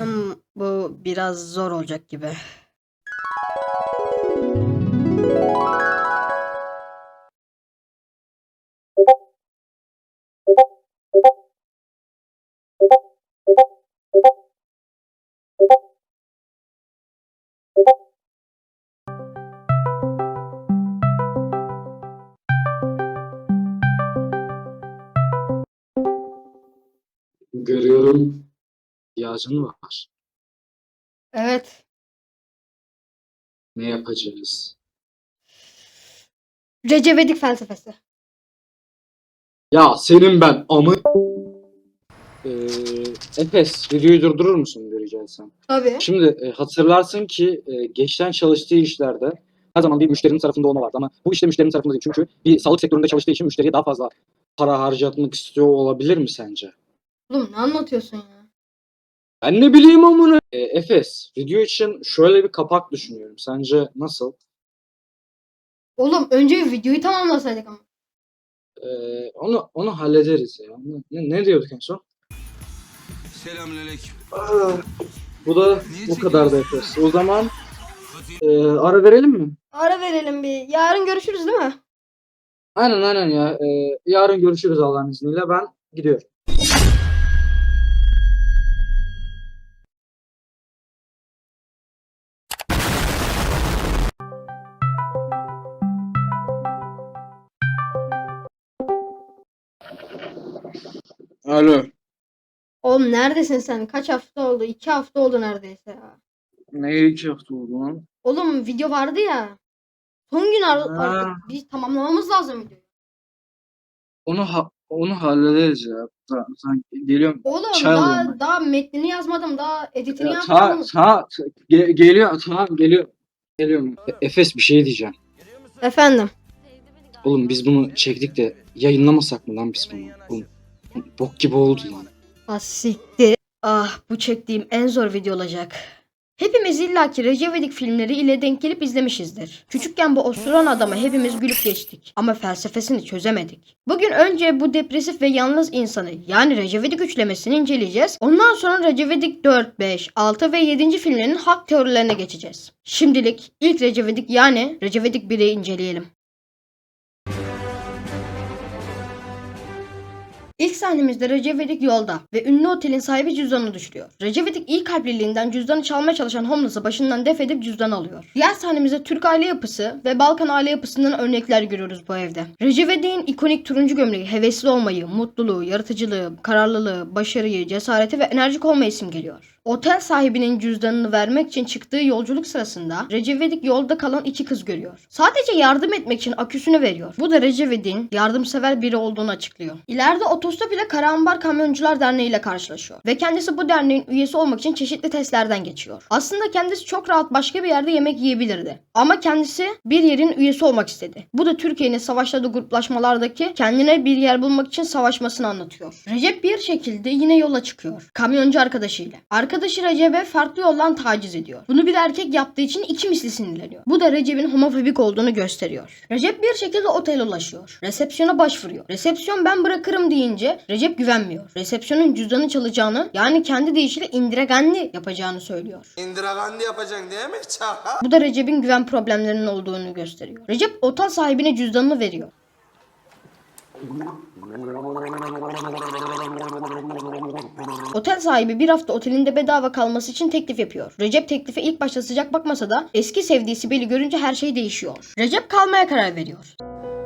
Hmm, bu biraz zor olacak gibi. Görüyorum. İhtiyacın var. Evet. Ne yapacağız? Recevedik felsefesi. Ya senin ben amı... Ee, Efes, videoyu durdurur musun rica etsem? Tabii. Şimdi e, hatırlarsın ki e, geçten çalıştığı işlerde her zaman bir müşterinin tarafında olma vardı ama bu işte müşterinin tarafında değil. Çünkü bir sağlık sektöründe çalıştığı için müşteriye daha fazla para harcatmak istiyor olabilir mi sence? Oğlum ne anlatıyorsun ya? Ben ne bileyim amına. E, Efes, video için şöyle bir kapak düşünüyorum. Sence nasıl? Oğlum önce videoyu tamamlasaydık ama. Ee, onu onu hallederiz ya. Ne, ne diyorduk en son? Selamünaleyküm. Bu da bu kadar da Efes. O zaman e, ara verelim mi? Ara verelim bir. Yarın görüşürüz değil mi? Aynen aynen ya. E, yarın görüşürüz Allah'ın izniyle. Ben gidiyorum. Alo. Oğlum neredesin sen? Kaç hafta oldu? İki hafta oldu neredeyse ya. Ne iki hafta oldu lan? Oğlum video vardı ya. Son gün ar- Ha. artık biz tamamlamamız lazım videoyu. Onu ha- onu hallederiz ya. Sen, sen geliyorum. Oğlum Çay daha, ben. daha metnini yazmadım. Daha editini Ya, yapmadım. ta, ta, ge- geliyor tamam geliyor. Geliyorum. E- Efes bir şey diyeceğim. Efendim. Oğlum biz bunu çektik de yayınlamasak mı lan biz bunu? Oğlum, bok gibi oldu lan. Ah siktir. Ah bu çektiğim en zor video olacak. Hepimiz illaki Recep İvedik filmleri ile denk gelip izlemişizdir. Küçükken bu osuran adama hepimiz gülüp geçtik. Ama felsefesini çözemedik. Bugün önce bu depresif ve yalnız insanı yani Recep İvedik üçlemesini inceleyeceğiz. Ondan sonra Recep İvedik 4, 5, 6 ve 7. filmlerin hak teorilerine geçeceğiz. Şimdilik ilk Recep İvedik yani Recep İvedik 1'i inceleyelim. İlk sahnemizde Recep yolda ve ünlü otelin sahibi cüzdanını düşürüyor. Recep İvedik iyi kalpliliğinden cüzdanı çalmaya çalışan homeless'ı başından def edip cüzdanı alıyor. Diğer sahnemizde Türk aile yapısı ve Balkan aile yapısından örnekler görüyoruz bu evde. Recep ikonik turuncu gömleği hevesli olmayı, mutluluğu, yaratıcılığı, kararlılığı, başarıyı, cesareti ve enerjik olmayı simgeliyor. Otel sahibinin cüzdanını vermek için çıktığı yolculuk sırasında Recep İvedik yolda kalan iki kız görüyor. Sadece yardım etmek için aküsünü veriyor. Bu da Recep İvedik'in yardımsever biri olduğunu açıklıyor. İleride otostop ile Karahambar Kamyoncular Derneği ile karşılaşıyor. Ve kendisi bu derneğin üyesi olmak için çeşitli testlerden geçiyor. Aslında kendisi çok rahat başka bir yerde yemek yiyebilirdi. Ama kendisi bir yerin üyesi olmak istedi. Bu da Türkiye'nin savaşladığı gruplaşmalardaki kendine bir yer bulmak için savaşmasını anlatıyor. Recep bir şekilde yine yola çıkıyor. Kamyoncu arkadaşıyla. Arkadaşı Recep'e farklı yoldan taciz ediyor. Bunu bir erkek yaptığı için iki misli sinirleniyor. Bu da Recep'in homofobik olduğunu gösteriyor. Recep bir şekilde otele ulaşıyor. Resepsiyona başvuruyor. Resepsiyon ben bırakırım deyince Recep güvenmiyor. Resepsiyonun cüzdanı çalacağını yani kendi deyişiyle indiregenli yapacağını söylüyor. Indira Gandhi yapacaksın değil mi? Çaka. Bu da Recep'in güven problemlerinin olduğunu gösteriyor. Recep otel sahibine cüzdanını veriyor. Otel sahibi bir hafta otelinde bedava kalması için teklif yapıyor. Recep teklife ilk başta sıcak bakmasa da eski sevdiği Sibel'i görünce her şey değişiyor. Recep kalmaya karar veriyor.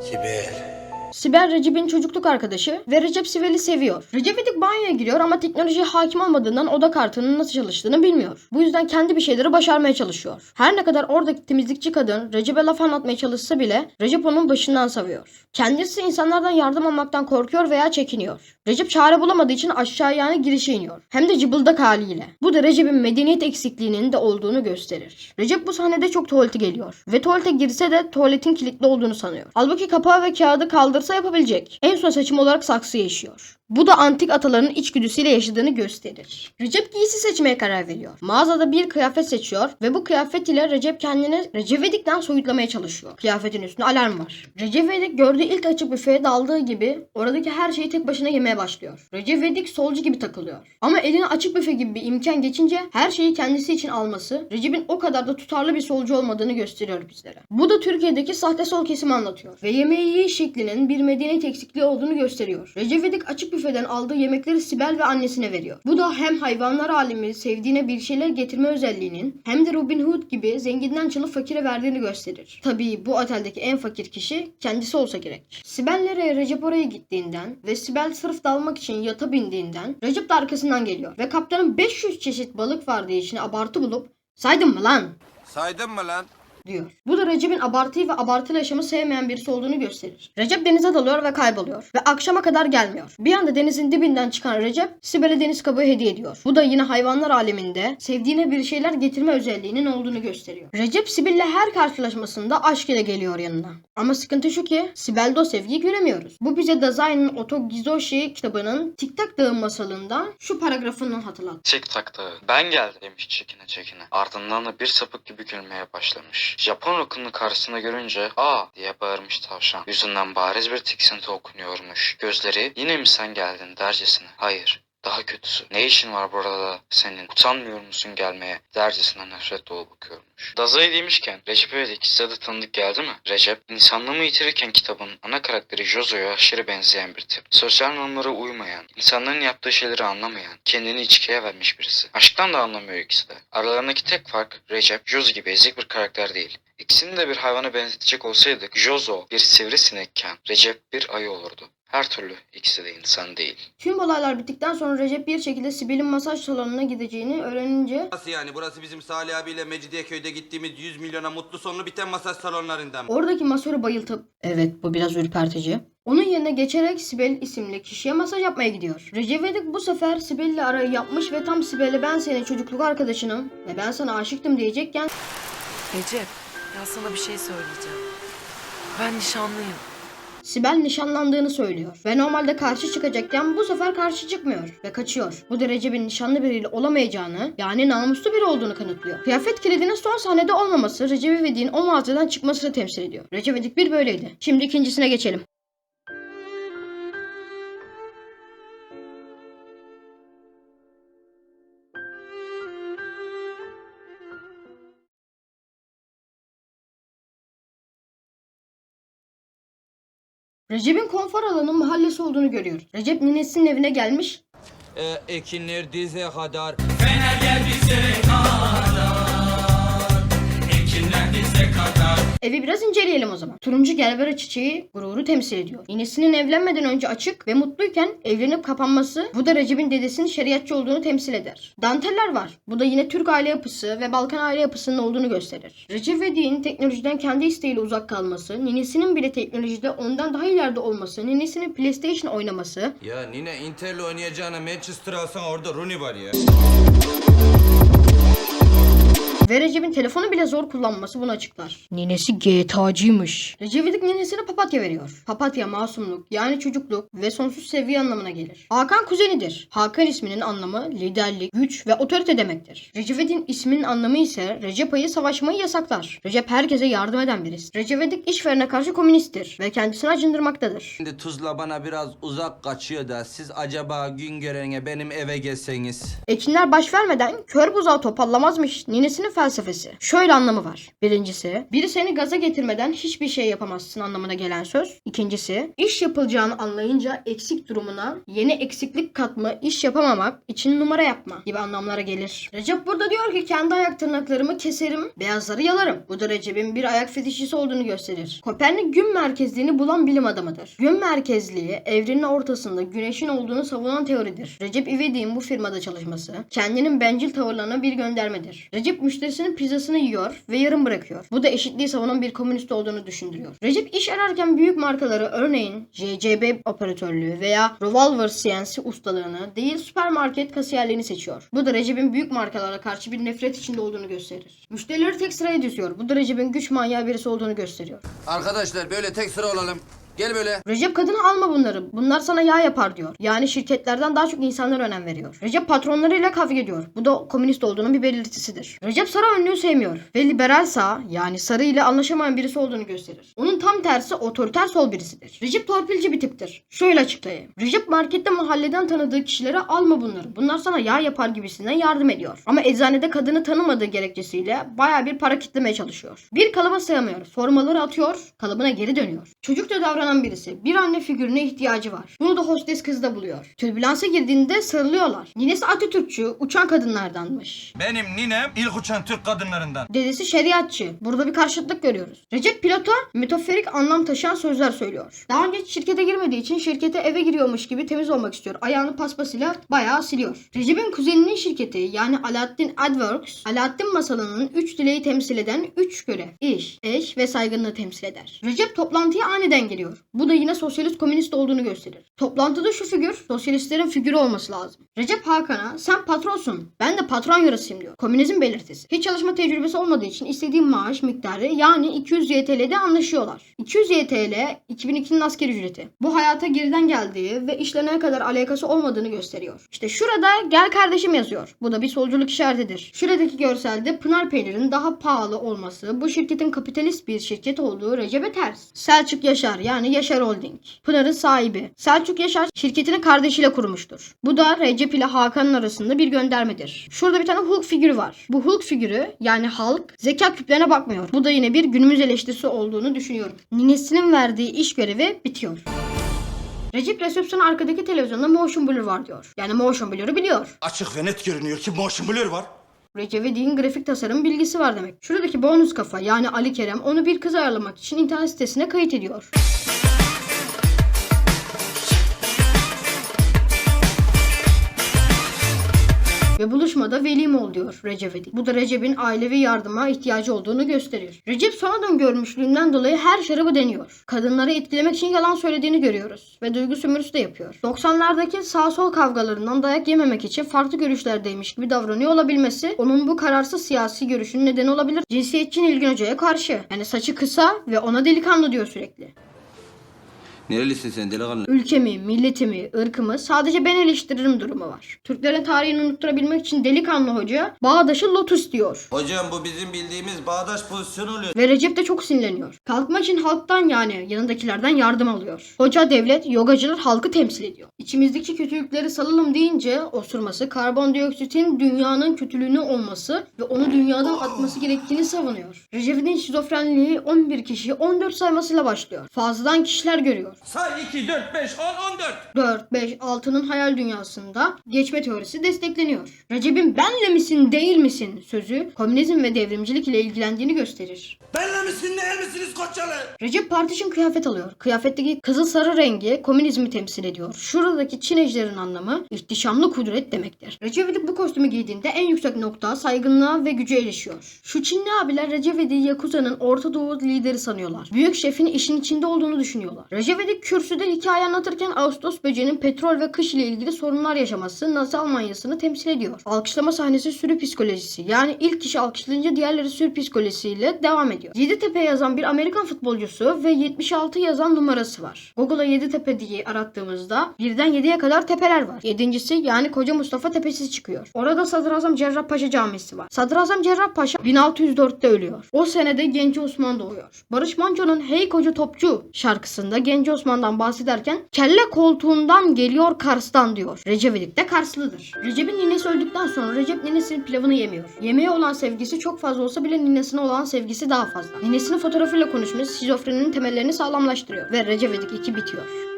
Sibel. Sibel Recep'in çocukluk arkadaşı ve Recep Sibel'i seviyor. Recep İvedik banyoya giriyor ama teknolojiye hakim olmadığından oda kartının nasıl çalıştığını bilmiyor. Bu yüzden kendi bir şeyleri başarmaya çalışıyor. Her ne kadar oradaki temizlikçi kadın Recep'e laf anlatmaya çalışsa bile Recep onun başından savuyor. Kendisi insanlardan yardım almaktan korkuyor veya çekiniyor. Recep çare bulamadığı için aşağı yani girişe iniyor. Hem de cıbıldak haliyle. Bu da Recep'in medeniyet eksikliğinin de olduğunu gösterir. Recep bu sahnede çok tuvaleti geliyor. Ve tuvalete girse de tuvaletin kilitli olduğunu sanıyor. Halbuki kapağı ve kağıdı kaldırsa yapabilecek. En son seçim olarak saksıya işiyor. Bu da antik ataların içgüdüsüyle yaşadığını gösterir. Recep giysi seçmeye karar veriyor. Mağazada bir kıyafet seçiyor ve bu kıyafet ile Recep kendini Recep Vedik'ten soyutlamaya çalışıyor. Kıyafetin üstünde alarm var. Recep Vedik gördüğü ilk açık büfeye daldığı gibi oradaki her şeyi tek başına yemeye başlıyor. Recep Vedik solcu gibi takılıyor. Ama eline açık büfe gibi bir imkan geçince her şeyi kendisi için alması Recep'in o kadar da tutarlı bir solcu olmadığını gösteriyor bizlere. Bu da Türkiye'deki sahte sol kesimi anlatıyor ve yemeği şeklinin bir medeniyet eksikliği olduğunu gösteriyor. Recep İvedik açık büfeden aldığı yemekleri Sibel ve annesine veriyor. Bu da hem hayvanlar alemi sevdiğine bir şeyler getirme özelliğinin hem de Robin Hood gibi zenginden çalıp fakire verdiğini gösterir. Tabii bu oteldeki en fakir kişi kendisi olsa gerek. Sibel'lere Recep oraya gittiğinden ve Sibel sırf dalmak için yata bindiğinden Recep de arkasından geliyor ve kaptanın 500 çeşit balık var diye içine abartı bulup saydın mı lan Saydın mı lan? Diyor. Bu da Recep'in abartıyı ve abartılı yaşamı sevmeyen birisi olduğunu gösterir. Recep denize dalıyor ve kayboluyor. Ve akşama kadar gelmiyor. Bir anda denizin dibinden çıkan Recep Sibel'e deniz kabuğu hediye ediyor. Bu da yine hayvanlar aleminde sevdiğine bir şeyler getirme özelliğinin olduğunu gösteriyor. Recep Sibel'le her karşılaşmasında aşk ile geliyor yanına. Ama sıkıntı şu ki Sibel'de o sevgiyi göremiyoruz. Bu bize Dazai'nin Otogizoshi kitabının Tik Tak Dağı masalından şu paragrafını hatırlat. Tik tak dağı. Ben geldim demiş çekine çekine. Ardından da bir sapık gibi gülmeye başlamış. Japon rock'unu karşısında görünce aa diye bağırmış tavşan. Yüzünden bariz bir tiksinti okunuyormuş. Gözleri yine mi sen geldin dercesine. Hayır. Daha kötüsü. Ne işin var burada senin? Utanmıyor musun gelmeye? Dercesine nefret dolu bakıyormuş. Dazai demişken Recep İvedik size de tanıdık geldi mi? Recep, insanlığımı yitirirken kitabın ana karakteri Jozo'ya aşırı benzeyen bir tip. Sosyal normlara uymayan, insanların yaptığı şeyleri anlamayan, kendini içkiye vermiş birisi. Aşktan da anlamıyor ikisi de. Aralarındaki tek fark Recep, Jozo gibi ezik bir karakter değil. İkisini de bir hayvana benzetecek olsaydık Jozo bir sivrisinekken Recep bir ayı olurdu. Her türlü ikisi de insan değil. Tüm olaylar bittikten sonra Recep bir şekilde Sibel'in masaj salonuna gideceğini öğrenince Nasıl yani? Burası bizim Salih abiyle Mecidiyeköy'de gittiğimiz 100 milyona mutlu sonlu biten masaj salonlarından? Oradaki masörü bayıltıp evet bu biraz ürpertici. Onun yerine geçerek Sibel isimli kişiye masaj yapmaya gidiyor. Recep İvedik bu sefer Sibel ile arayı yapmış ve tam Sibel'e ben senin çocukluk arkadaşınım ve ben sana aşıktım diyecekken Recep, ya sana bir şey söyleyeceğim. Ben nişanlıyım. Sibel nişanlandığını söylüyor ve normalde karşı çıkacakken bu sefer karşı çıkmıyor ve kaçıyor. Bu da Recep'in nişanlı biriyle olamayacağını yani namuslu biri olduğunu kanıtlıyor. Kıyafet kilidinin son sahnede olmaması Recep İvedik'in o mağazadan çıkmasını temsil ediyor. Recep İvedik bir böyleydi. Şimdi ikincisine geçelim. Recep'in konfor alanının mahallesi olduğunu görüyoruz. Recep ninesinin evine gelmiş Ee, ekinler dize kadar. Evi biraz inceleyelim o zaman. Turuncu gelbera çiçeği gururu temsil ediyor. Ninesinin evlenmeden önce açık ve mutluyken evlenip kapanması bu da Recep'in dedesinin şeriatçı olduğunu temsil eder. Danteller var. Bu da yine Türk aile yapısı ve Balkan aile yapısının olduğunu gösterir. Recep İvedik'in teknolojiden kendi isteğiyle uzak kalması, ninesinin bile teknolojide ondan daha ileride olması, ninesinin PlayStation oynaması, Ya Nine Inter'le oynayacağına Manchester alsan orada Rooney var ya. Ve Recep'in telefonu bile zor kullanması bunu açıklar. Ninesi GTA'cıymış. Recep İvedik ninesine papatya veriyor. Papatya masumluk yani çocukluk ve sonsuz sevgi anlamına gelir. Hakan kuzenidir. Hakan isminin anlamı liderlik, güç ve otorite demektir. Recep İvedik'in isminin anlamı ise Recep ayı savaşmayı yasaklar. Recep herkese yardım eden birisi. Recep İvedik işverene karşı komünisttir ve kendisini acındırmaktadır. Şimdi Tuzla bana biraz uzak kaçıyor da siz acaba gün görene benim eve gelseniz. Ekinler baş vermeden kör buzağı topallamazmış ninesinin felsefesi. Şöyle anlamı var. Birincisi, biri seni gaza getirmeden hiçbir şey yapamazsın anlamına gelen söz. İkincisi, iş yapılacağını anlayınca eksik durumuna yeni eksiklik katma, iş yapamamak için numara yapma gibi anlamlara gelir. Recep burada diyor ki kendi ayak tırnaklarımı keserim, beyazları yalarım. Bu da Recep'in bir ayak fetişçisi olduğunu gösterir. Kopernik gün merkezliğini bulan bilim adamıdır. Gün merkezliği evrenin ortasında güneşin olduğunu savunan teoridir. Recep İvedik'in bu firmada çalışması kendinin bencil tavırlarına bir göndermedir. Recep müşterisinin pizzasını yiyor ve yarım bırakıyor. Bu da eşitliği savunan bir komünist olduğunu düşündürüyor. Recep iş ararken büyük markaları örneğin JCB operatörlüğü veya Revolver CNC ustalığını değil süpermarket kasiyerliğini seçiyor. Bu da Recep'in büyük markalara karşı bir nefret içinde olduğunu gösterir. Müşterileri tek sıraya diziyor. Bu da Recep'in güç manyağı birisi olduğunu gösteriyor. Arkadaşlar böyle tek sıra olalım. Gel böyle. Recep kadını alma bunları. Bunlar sana yağ yapar diyor. Yani şirketlerden daha çok insanlar önem veriyor. Recep patronlarıyla kavga ediyor. Bu da komünist olduğunun bir belirtisidir. Recep sarı önlüğü sevmiyor. Ve liberalsa yani sarı ile anlaşamayan birisi olduğunu gösterir. Onun tam tersi otoriter sol birisidir. Recep torpilci bir tiptir. Şöyle açıklayayım. Recep markette mahalleden tanıdığı kişilere alma bunları. Bunlar sana yağ yapar gibisinden yardım ediyor. Ama eczanede kadını tanımadığı gerekçesiyle baya bir para kitlemeye çalışıyor. Bir kalıba sığamıyor. Formaları atıyor, kalıbına geri dönüyor. Çocukça davranan birisi. Bir anne figürüne ihtiyacı var. Bunu da hostes kızda buluyor. Türbülansa girdiğinde sarılıyorlar. Ninesi Atatürkçü, uçan kadınlardanmış. Benim ninem ilk uçan Türk kadınlarından. Dedesi şeriatçı. Burada bir karşıtlık görüyoruz. Recep pilota metaforik anlam taşıyan sözler söylüyor. Daha önce şirkete girmediği için şirkete eve giriyormuş gibi temiz olmak istiyor. Ayağını paspasıyla bayağı siliyor. Recep'in kuzeninin şirketi yani Alaaddin Adworks, Alaaddin masalının 3 dileği temsil eden 3 görev. İş, eş ve saygınlığı temsil eder. Recep toplantıya aniden geliyor. Bu da yine sosyalist komünist olduğunu gösterir. Toplantıda şu figür sosyalistlerin figürü olması lazım. Recep Hakan'a sen patronsun ben de patron yarısıyım diyor. Komünizm belirtisi. Hiç çalışma tecrübesi olmadığı için istediği maaş miktarı yani 200 YTL'de anlaşıyorlar. 200 YTL 2002'nin asker ücreti. Bu hayata geriden geldiği ve işle ne kadar alakası olmadığını gösteriyor. İşte şurada gel kardeşim yazıyor. Bu da bir solculuk işaretidir. Şuradaki görselde Pınar Peynir'in daha pahalı olması bu şirketin kapitalist bir şirket olduğu Recep'e ters. Selçuk Yaşar yani Yaşar Holding. Pınar'ın sahibi. Selçuk Yaşar şirketini kardeşiyle kurmuştur. Bu da Recep ile Hakan'ın arasında bir göndermedir. Şurada bir tane Hulk figürü var. Bu Hulk figürü yani halk zeka küplerine bakmıyor. Bu da yine bir günümüz eleştirisi olduğunu düşünüyorum. Ninesinin verdiği iş görevi bitiyor. Recep resepsiyon arkadaki televizyonda motion blur var diyor. Yani motion blur'ı biliyor. Açık ve net görünüyor ki motion blur var. Recep İvedik'in grafik tasarım bilgisi var demek. Şuradaki bonus kafa yani Ali Kerem onu bir kız ayarlamak için internet sitesine kayıt ediyor. Ve buluşmada velim ol diyor Recep İvedik. Bu da Recep'in ailevi yardıma ihtiyacı olduğunu gösterir. Recep sonradan görmüşlüğünden dolayı her şarabı deniyor. Kadınları etkilemek için yalan söylediğini görüyoruz. Ve duygu sömürüsü de yapıyor. 90'lardaki sağ sol kavgalarından dayak yememek için farklı görüşlerdeymiş gibi davranıyor olabilmesi onun bu kararsız siyasi görüşünün nedeni olabilir. Cinsiyetçi Nilgün Hoca'ya karşı. Yani saçı kısa ve ona delikanlı diyor sürekli. Nerelisin sen delikanlı? Ülkemi, milletimi, ırkımı sadece ben eleştiririm durumu var. Türklerin tarihini unutturabilmek için delikanlı hoca Bağdaş'ı Lotus diyor. Hocam bu bizim bildiğimiz bağdaş pozisyonu oluyor. Ve Recep de çok sinirleniyor. Kalkmak için halktan yani yanındakilerden yardım alıyor. Hoca devlet, yogacılar halkı temsil ediyor. İçimizdeki kötülükleri salalım deyince osurması karbondioksitin dünyanın kötülüğünü olması ve onu dünyadan atması gerektiğini savunuyor. Recep'in şizofrenliği 11 kişi 14 saymasıyla başlıyor. Fazladan kişiler görüyor. Say 2, 4, 5, 10, 14. 4, 5, 6'nın hayal dünyasında geçme teorisi destekleniyor. Recep'in benle misin değil misin sözü komünizm ve devrimcilik ile ilgilendiğini gösterir. Benle misin değil misiniz Koçyalı? Recep parti için kıyafet alıyor. Kıyafetteki kızıl sarı rengi komünizmi temsil ediyor. Şuradaki Çin anlamı ihtişamlı kudret demektir. Recep İvedik bu kostümü giydiğinde en yüksek nokta saygınlığa ve güce erişiyor. Şu Çinli abiler Recep İvedik'i Yakuza'nın Orta Doğu lideri sanıyorlar. Büyük şefin işin içinde olduğunu düşünüyorlar. Recep İvedik kürsüde hikaye anlatırken Ağustos böceğinin petrol ve kış ile ilgili sorunlar yaşaması Nazi Almanyası'nı temsil ediyor. Alkışlama sahnesi sürü psikolojisi. Yani ilk kişi alkışlayınca diğerleri sürü psikolojisiyle devam ediyor. Yeditepe yazan bir Amerikan futbolcusu ve 76 yazan numarası var. Google'a Yeditepe diye arattığımızda birden 7'ye kadar tepeler var. Yedincisi yani Koca Mustafa Tepesi çıkıyor. Orada Sadrazam Cerrahpaşa Camisi var. Sadrazam Cerrahpaşa 1604'te ölüyor. O senede Genci Osman doğuyor. Barış Manço'nun Hey Koca Topçu şarkısında Genci Osman'dan bahsederken kelle koltuğundan geliyor Kars'tan diyor. Recep İvedik de Karslıdır. Recep'in ninesi öldükten sonra Recep ninesinin pilavını yemiyor. Yemeğe olan sevgisi çok fazla olsa bile ninesine olan sevgisi daha fazla. Ninesinin fotoğrafıyla konuşması şizofreninin temellerini sağlamlaştırıyor ve Recep İvedik 2 bitiyor.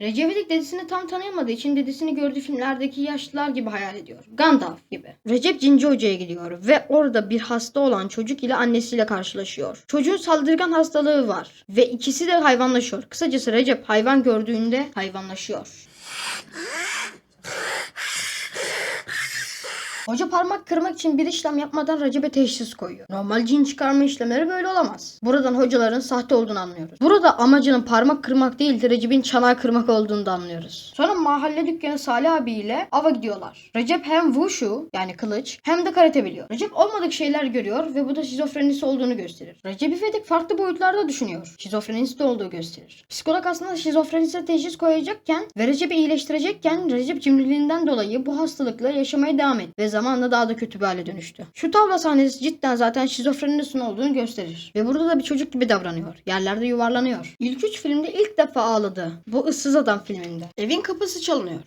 Recep İvedik dedesini tam tanıyamadığı için dedesini gördüğü filmlerdeki yaşlılar gibi hayal ediyor. Gandalf gibi. Recep Cinci Hoca'ya gidiyor ve orada bir hasta olan çocuk ile annesiyle karşılaşıyor. Çocuğun saldırgan hastalığı var ve ikisi de hayvanlaşıyor. Kısacası Recep hayvan gördüğünde hayvanlaşıyor. Hoca parmak kırmak için bir işlem yapmadan Recep'e teşhis koyuyor. Normal cin çıkarma işlemleri böyle olamaz. Buradan hocaların sahte olduğunu anlıyoruz. Burada amacının parmak kırmak değil de Recep'in çanağı kırmak olduğunu da anlıyoruz. Sonra mahalle dükkanı Salih abiyle ava gidiyorlar. Recep hem wushu yani kılıç hem de karate biliyor. Recep olmadık şeyler görüyor ve bu da şizofrenisi olduğunu gösterir. Recep İvedik farklı boyutlarda düşünüyor. Şizofrenisi de olduğu gösterir. Psikolog aslında şizofrenise teşhis koyacakken ve Recep'i iyileştirecekken Recep cimriliğinden dolayı bu hastalıkla yaşamaya devam etti ve zamanla daha da kötü bir hale dönüştü. Şu tavla sahnesi cidden zaten şizofrenisinin olduğunu gösterir. Ve burada da bir çocuk gibi davranıyor. Yerlerde yuvarlanıyor. İlk üç filmde ilk defa ağladı. Bu ıssız adam filminde. Evin kapısı çalınıyor.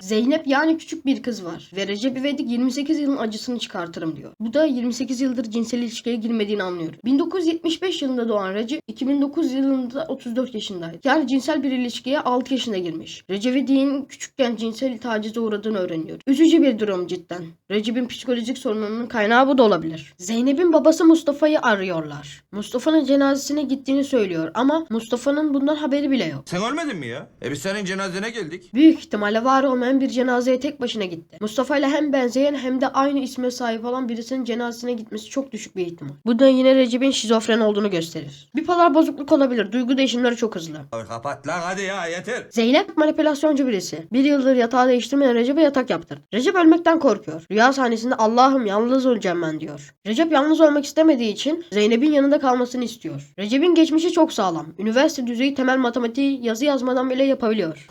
Zeynep yani küçük bir kız var ve Recep İvedik 28 yılın acısını çıkartırım diyor. Bu da 28 yıldır cinsel ilişkiye girmediğini anlıyoruz. 1975 yılında doğan Recep 2009 yılında 34 yaşındaydı. Yani cinsel bir ilişkiye 6 yaşında girmiş. Recep İvedik'in küçükken cinsel tacize uğradığını öğreniyor. Üzücü bir durum cidden. Recep'in psikolojik sorununun kaynağı bu da olabilir. Zeynep'in babası Mustafa'yı arıyorlar. Mustafa'nın cenazesine gittiğini söylüyor ama Mustafa'nın bundan haberi bile yok. Sen ölmedin mi ya? E biz senin cenazene geldik. Büyük ihtimalle var olmayan bir cenazeye tek başına gitti. Mustafa ile hem benzeyen hem de aynı isme sahip olan birisinin cenazesine gitmesi çok düşük bir ihtimal. Bu da yine Recep'in şizofren olduğunu gösterir. Bipolar bozukluk olabilir. Duygu değişimleri çok hızlı. Kapat lan hadi ya yeter. Zeynep manipülasyoncu birisi. Bir yıldır yatağı değiştirmeyen Recep'e yatak yaptırdı. Recep ölmekten korkuyor. Rüya sahnesinde Allah'ım yalnız öleceğim ben diyor. Recep yalnız ölmek istemediği için Zeynep'in yanında kalmasını istiyor. Recep'in geçmişi çok sağlam. Üniversite düzeyi temel matematiği yazı yazmadan bile yapabiliyor.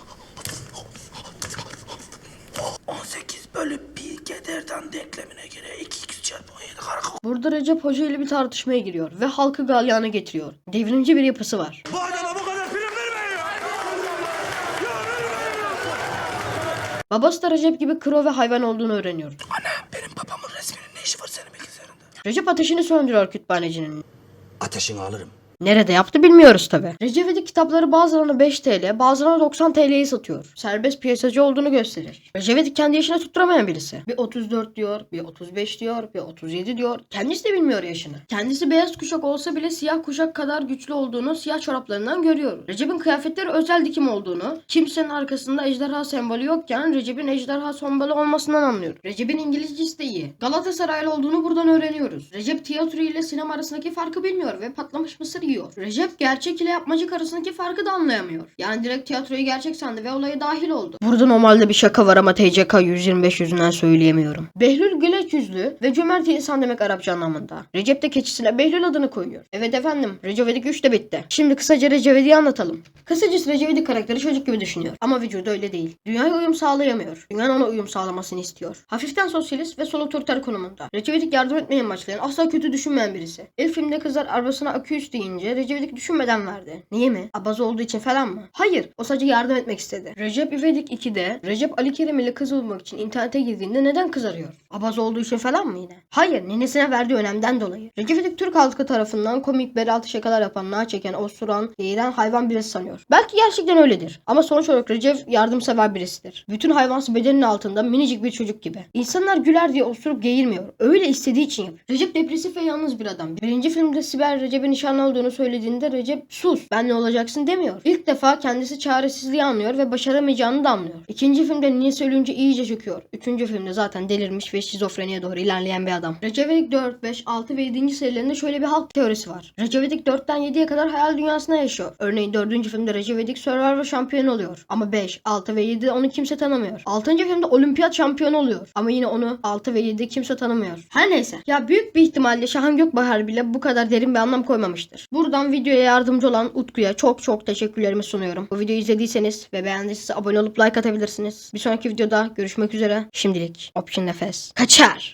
18 bölü 1 kederden denklemine göre 2x çarpı 17 karakol. Burada Recep Hoca ile bir tartışmaya giriyor ve halkı galyana getiriyor. Devrimci bir yapısı var. Bu adama bu kadar prim vermeyin ya. Babası da Recep gibi kro ve hayvan olduğunu öğreniyor. Ana benim babamın resminin ne işi var senin bilgisayarında? Recep ateşini söndürüyor kütüphanecinin. Ateşini alırım. Nerede yaptı bilmiyoruz tabi. Recep İvedik kitapları bazılarını 5 TL, bazılarını 90 TL'ye satıyor. Serbest piyasacı olduğunu gösterir. Recep kendi yaşını tutturamayan birisi. Bir 34 diyor, bir 35 diyor, bir 37 diyor. Kendisi de bilmiyor yaşını. Kendisi beyaz kuşak olsa bile siyah kuşak kadar güçlü olduğunu siyah çoraplarından görüyoruz. Recep'in kıyafetleri özel dikim olduğunu, kimsenin arkasında ejderha sembolü yokken Recep'in ejderha sembolü olmasından anlıyoruz. Recep'in İngilizcesi de iyi. Galatasaraylı olduğunu buradan öğreniyoruz. Recep tiyatro ile sinema arasındaki farkı bilmiyor ve patlamış mısır yiyor. Recep gerçek ile yapmacık arasındaki farkı da anlayamıyor. Yani direkt tiyatroyu gerçek sandı ve olaya dahil oldu. Burada normalde bir şaka var ama TCK 125 yüzünden söyleyemiyorum. Behlül güleç yüzlü ve cömert insan demek Arapça anlamında. Recep de keçisine Behlül adını koyuyor. Evet efendim Recep İvedik 3 de bitti. Şimdi kısaca Recep İvedik'i anlatalım. Kısacası Recep İvedik karakteri çocuk gibi düşünüyor. Ama vücudu öyle değil. Dünyaya uyum sağlayamıyor. Dünyanın ona uyum sağlamasını istiyor. Hafiften sosyalist ve sol otoriter konumunda. Recep İvedik yardım etmeye amaçlayan asla kötü düşünmeyen birisi. İlk filmde kızlar arabasına aküs deyince Recep düşünmeden verdi. Niye mi? Abaz olduğu için falan mı? Hayır. O sadece yardım etmek istedi. Recep İvedik 2'de Recep Ali Kerim ile kız olmak için internete girdiğinde neden kız arıyor? Abaz olduğu için falan mı yine? Hayır. Nenesine verdiği önemden dolayı. Recep İvedik Türk halkı tarafından komik beraltı şakalar yapan, nağa çeken, osuran, yeğren hayvan birisi sanıyor. Belki gerçekten öyledir. Ama sonuç olarak Recep yardımsever birisidir. Bütün hayvansı bedenin altında minicik bir çocuk gibi. İnsanlar güler diye osurup geğirmiyor. Öyle istediği için yapıyor. Recep depresif ve yalnız bir adam. Birinci filmde Sibel Recep'e nişanlı olduğunu söylediğinde Recep sus ben ne olacaksın demiyor. İlk defa kendisi çaresizliği anlıyor ve başaramayacağını da anlıyor. İkinci filmde Niyesi ölünce iyice çöküyor. Üçüncü filmde zaten delirmiş ve şizofreniye doğru ilerleyen bir adam. Recep İvedik 4, 5, 6 ve 7. serilerinde şöyle bir halk teorisi var. Recep İvedik 4'ten 7'ye kadar hayal dünyasında yaşıyor. Örneğin 4. filmde Recep İvedik Survivor şampiyonu oluyor. Ama 5, 6 ve 7'de onu kimse tanımıyor. 6. filmde olimpiyat şampiyonu oluyor. Ama yine onu 6 ve 7'de kimse tanımıyor. Her neyse. Ya büyük bir ihtimalle Şahan Gökbahar bile bu kadar derin bir anlam koymamıştır. Buradan videoya yardımcı olan Utku'ya çok çok teşekkürlerimi sunuyorum. Bu videoyu izlediyseniz ve beğendiyseniz abone olup like atabilirsiniz. Bir sonraki videoda görüşmek üzere. Şimdilik Option Nefes. Kaçar.